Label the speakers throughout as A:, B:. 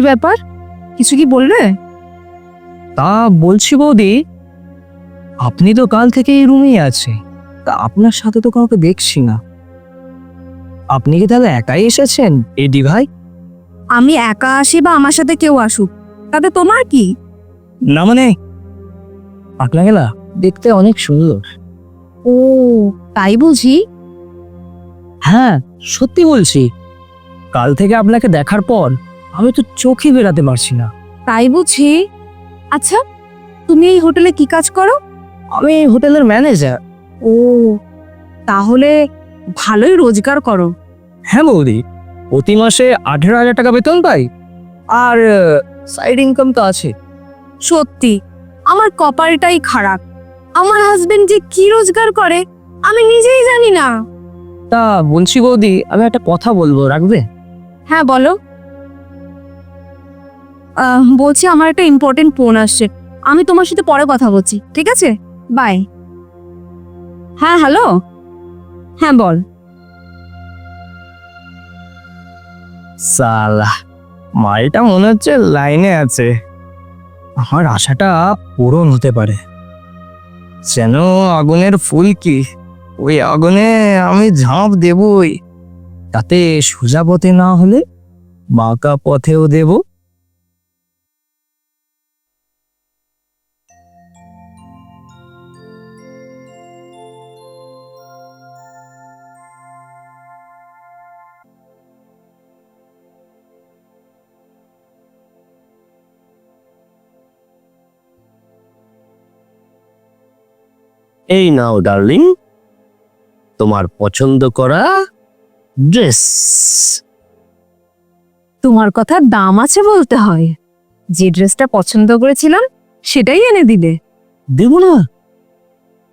A: কি ব্যাপার? কিছু কি বললে?
B: তা বলছি বৌদি আপনি তো কাল থেকে এই রুমেই আছে তা আপনার সাথে তো কাউকে দেখছি না। আপনি কি তাহলে একাই এসেছেন এডি ভাই?
A: আমি একা আসি বা আমার সাথে কেউ আসুক তাতে তোমার কি?
B: না মানে আপনাকে না দেখতে অনেক সুন্দর।
A: ও তাই বুঝি?
B: হ্যাঁ সত্যি বলছি। কাল থেকে আপনাকে দেখার পর আমি তো চোখে বেরাতে পারছি না।
A: তাই বুঝি? আচ্ছা তুমি এই হোটেলে কি কাজ করো?
B: আমি হোটেলের ম্যানেজার।
A: ও তাহলে ভালোই রোজগার করো।
B: হ্যাঁ বৌদি প্রতি মাসে আঠেরো হাজার টাকা বেতন পাই। আর সাইড ইনকাম তো আছে।
A: সত্যি আমার কপালটাই খারাপ। আমার হাজবেন্ড যে কি রোজগার করে আমি নিজেই জানি না।
B: তা বলছি বৌদি আমি একটা কথা বলব রাখবে?
A: হ্যাঁ বলো। বলছি আমার একটা ইম্পর্টেন্ট ফোন আসছে। আমি তোমার সাথে পরে কথা বলছি, ঠিক আছে? বাই হ্যাঁ হ্যালো হ্যাঁ বল।
B: সালা মালটা মনে হচ্ছে লাইনে আছে। আমার আশাটা পূরণ হতে পারে। যেন আগুনের ফুল কি? ওই আগুনে আমি ঝাঁপ দেবই। তাতে সোজা পথে না হলে বাঁকা পথেও দেব।
C: এই নাও ডার্লিং। তোমার পছন্দ করা ড্রেস।
A: তোমার কথা দাম আছে বলতে হয়। যে ড্রেসটা পছন্দ করেছিলাম সেটাই এনে দিলে।
C: দেব না।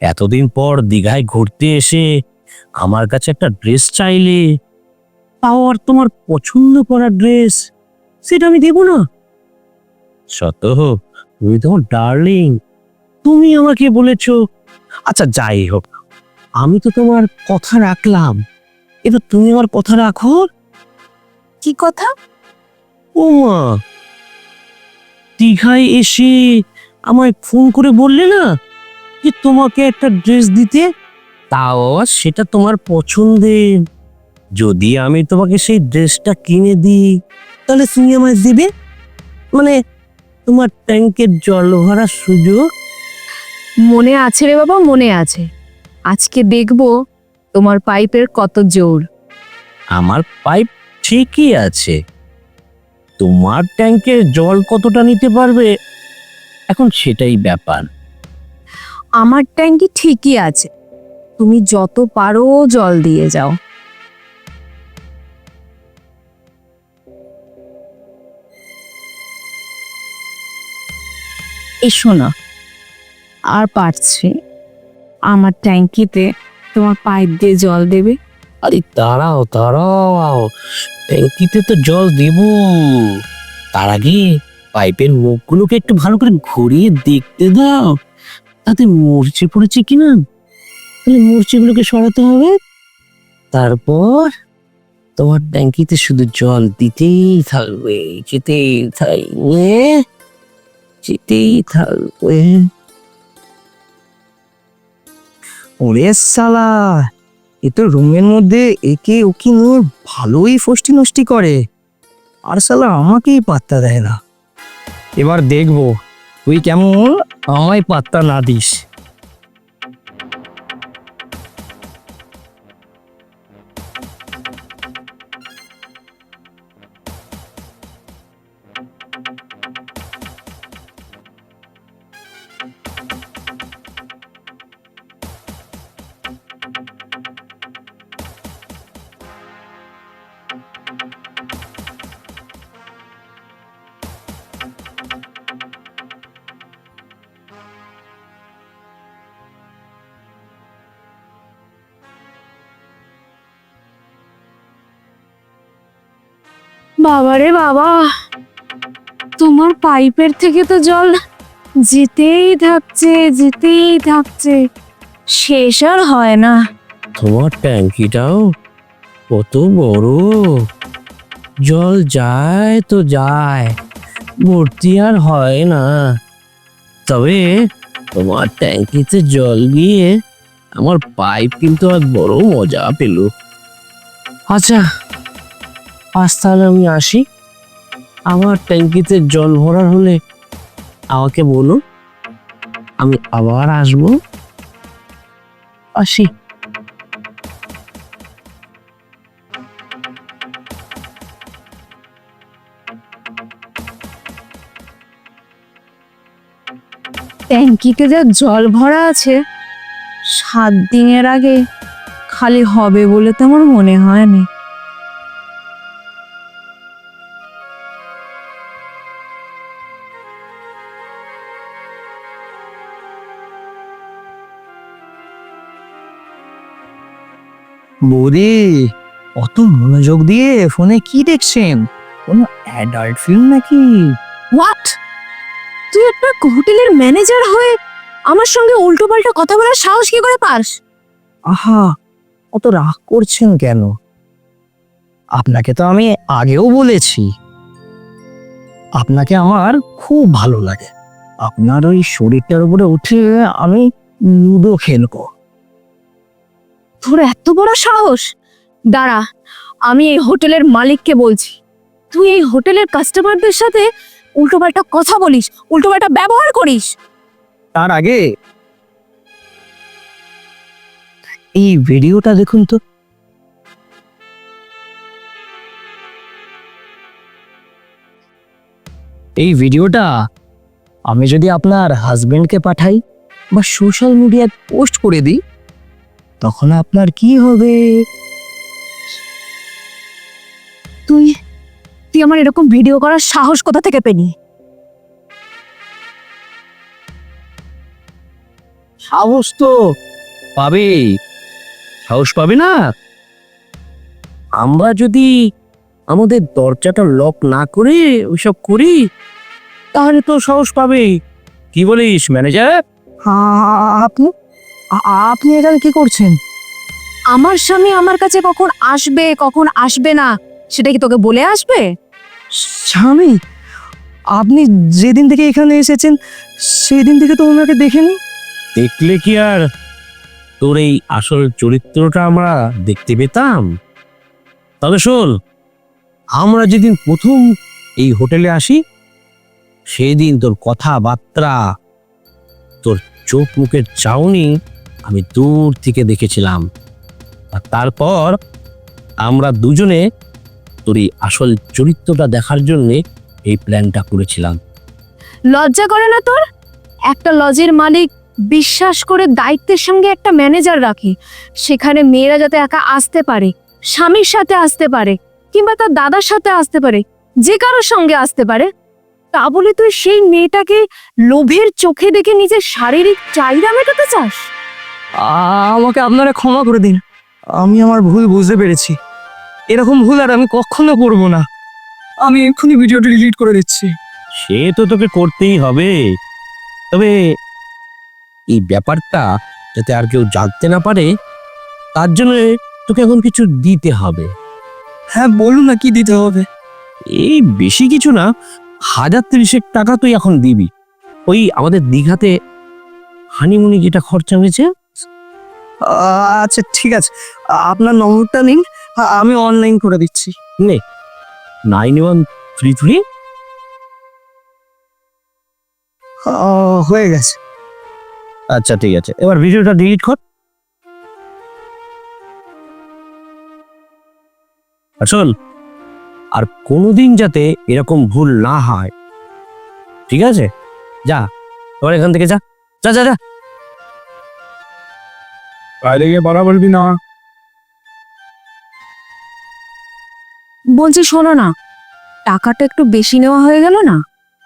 C: এতদিন পর দীঘায় ঘুরতে এসে আমার কাছে একটা ড্রেস চাইলে তাও আর তোমার পছন্দ করা ড্রেস সেটা আমি দেব না। শত তুমি তোমার ডার্লিং। তুমি আমাকে বলেছ আচ্ছা যাই হোক। আমি তো তোমার কথা রাখলাম। এবার তুমি আমার কথা রাখো।
A: কি কথা?
C: ও মা দীঘায় এসে আমায় ফোন করে বললে না যে তোমাকে একটা ড্রেস দিতে? তাও সেটা তোমার পছন্দের যদি আমি তোমাকে সেই ড্রেসটা কিনে দিই তাহলে তুমি আমায় দেবে? মানে তোমার ট্যাঙ্কের জল ভরার সুযোগ?
A: মনে আছে রে বাবা মনে আছে। আজকে দেখব তোমার পাইপের কত জোর।
C: আমার পাইপ ঠিকই আছে। তোমার ট্যাঙ্কের জল কতটা নিতে পারবে? এখন সেটাই ব্যাপার।
A: আমার ট্যাঙ্কি ঠিকই আছে। তুমি যত পারো জল দিয়ে যাও। এসো না আর পারছি। আমার ট্যাঙ্কিতে তোমার পাইপ দিয়ে জল দেবে।
C: আরে দাঁড়াও দাঁড়াও। ট্যাঙ্কিতে তো জল দেব। তার আগে পাইপের মুখগুলোকে একটু ভালো করে ঘুরিয়ে দেখতে দাও। তাতে মরচে পড়েছে কিনা? তাহলে মরচেগুলোকে সরাতে হবে। তারপর তোমার ট্যাঙ্কিতে শুধু জল দিতেই থাকবে, যেতেই থাকবে যেতেই থাকবে।
B: ওরে সালা, এ তো রুমের মধ্যে একে ওকে নিয়ে ভালোই ফষ্টি নষ্টি করে। আর সালা আমাকেই পাত্তা দেয় না। এবার দেখব, তুই কেমন আমায় পাত্তা না দিস।
A: বাবারে বাবা তোমার পাইপের থেকে তো জল যেতেই থাকছে যেতেই থাকছে। শেষ আর হয় না।
C: তোমার ট্যাঙ্কিটাও কত বড়। জল যায় তো যায় ভর্তি আর হয় না। তবে তোমার ট্যাঙ্কিতে জল গিয়ে আমার পাইপ কিন্তু আজ বড় মজা পেল। আচ্ছা আজ তাহলে আমি আসি? আমার ট্যাঙ্কিতে জল ভরার হলে আমাকে বলুন, আমি আবার আসব? আসি।
A: ট্যাঙ্কিতে যা জল ভরা আছে, সাত দিনের আগে খালি হবে বলে তো আমার মনে হয়নি
B: বৌদি অত মনোযোগ দিয়ে ফোনে কি দেখছেন? কোনো অ্যাডাল্ট ফিল্ম নাকি?
A: হোয়াট তুই একটা হোটেলের ম্যানেজার হয়ে আমার সঙ্গে উল্টো পাল্টা কথা বলার সাহস কি করে পাস?
B: আহা অত রাগ করছেন কেন? আপনাকে তো আমি আগেও বলেছি। আপনাকে আমার খুব ভালো লাগে। আপনার ওই শরীরটার উপরে উঠে আমি লুডো খেলব।
A: তোর এত বড় সাহস? দাঁড়া, আমি এই হোটেলের মালিককে বলছি। তুই এই হোটেলের কাস্টমারদের সাথে উল্টোপাল্টা কথা বলিস, উল্টোপাল্টা ব্যবহার করিস।
B: তার আগে এই ভিডিওটা দেখুন তো। এই ভিডিওটা আমি যদি আপনার হাজবেন্ডকে পাঠাই বা সোশ্যাল মিডিয়ায় পোস্ট করে দিই তখন আপনার কি হবে?
A: তুই তুই আমার এরকম ভিডিও করার সাহস কোথা থেকে পেনি
C: সাহস তো পাবে। সাহস পাবে না? আমরা যদি আমাদের দরজাটা লক না করে ওইসব করি তাহলে তো সাহস পাবে কি বলিস ম্যানেজার
B: আপনি আপনি এটা কি করছেন?
A: আমার স্বামী আমার কাছে কখন আসবে কখন আসবে না সেটা কি তোকে বলে আসবে?
B: স্বামী আপনি যেদিন থেকে এখানে এসেছেন সেদিন থেকে তো ওনাকে দেখেনি?
C: দেখলে কি আর? তোর এই আসল চরিত্রটা আমরা দেখতে পেতাম। তবে শোন আমরা যেদিন প্রথম এই হোটেলে আসি সেদিন তোর কথাবার্তা তোর চোখ মুখের চাউনি আমি দূর থেকে দেখেছিলাম। আর তারপর আমরা দুজনে তোর এই আসল চরিত্রটা দেখার জন্যে এই প্ল্যানটা করেছিলাম।
A: লজ্জা করে না তোর? একটা লজের মালিক বিশ্বাস করে দায়িত্বের সঙ্গে একটা ম্যানেজার রাখে। সেখানে মেয়েরা যাতে একা আসতে পারে, স্বামীর সাথে আসতে পারে, কিংবা তার দাদার সাথে আসতে পারে, যে কারোর সঙ্গে আসতে পারে, তা বলে তুই সেই মেয়েটাকে লোভের চোখে দেখে নিজের শারীরিক চাহিদা মেটাতে চাস?
B: আমাকে আপনারা ক্ষমা করে দিন। আমি আমার ভুল বুঝতে পেরেছি। এরকম ভুল আর আমি কখনো করব না। আমি এক্ষুনি ভিডিওটা ডিলিট করে দিচ্ছি।
C: সে তো তোকে করতেই হবে। তবে এই ব্যাপারটা যাতে আর কেউ জানতে না পারে তার জন্য তোকে এখন কিছু দিতে হবে।
B: হ্যাঁ বলুন না কি দিতে হবে।
C: এই বেশি কিছু না হাজার তিরিশেক টাকা তুই এখন দিবি। ওই আমাদের দীঘাতে হানিমুনি যেটা খরচা হয়েছে
B: আচ্ছা ঠিক আছে। আপনার নম্বরটা নিন। আ- আমি অনলাইন করে দিচ্ছি।
C: নে। নাইন ওয়ান থ্রি থ্রি
B: হয়ে গেছে।
C: আচ্ছা ঠিক আছে। এবার ভিডিওটা ডিলিট কর। শোন আর কোনোদিন যাতে এরকম ভুল না হয়। ঠিক আছে? যা এবার এখান থেকে যা। যা যা যা।
D: বাইরে গিয়ে বলা বলবি না।
A: বলছি শোনো না টাকাটা একটু বেশি নেওয়া হয়ে গেল না?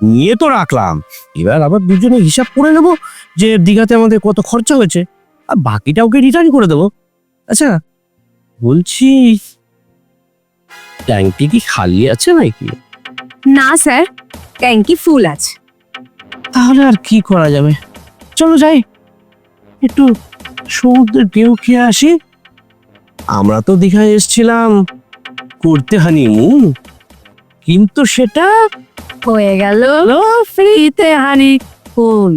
C: নিয়ে তো রাখলাম। এবার আবার দুজনে হিসাব করে নেব যে দীঘাতে আমাদের কত খরচা হয়েছে আর বাকিটা ওকে রিটার্ন করে দেবো। আচ্ছা বলছি ট্যাঙ্কি কি খালি আছে নাকি?
A: না স্যার ট্যাঙ্কি ফুল আছে।
C: তাহলে আর কি করা যাবে? চলো যাই একটু সমুদ্রের ঢেউ খেয়ে আসি। আমরা তো দীঘায় এসছিলাম। করতে হানিমুন কিন্তু সেটা
A: হয়ে গেল ফ্রিতে হানি ফুল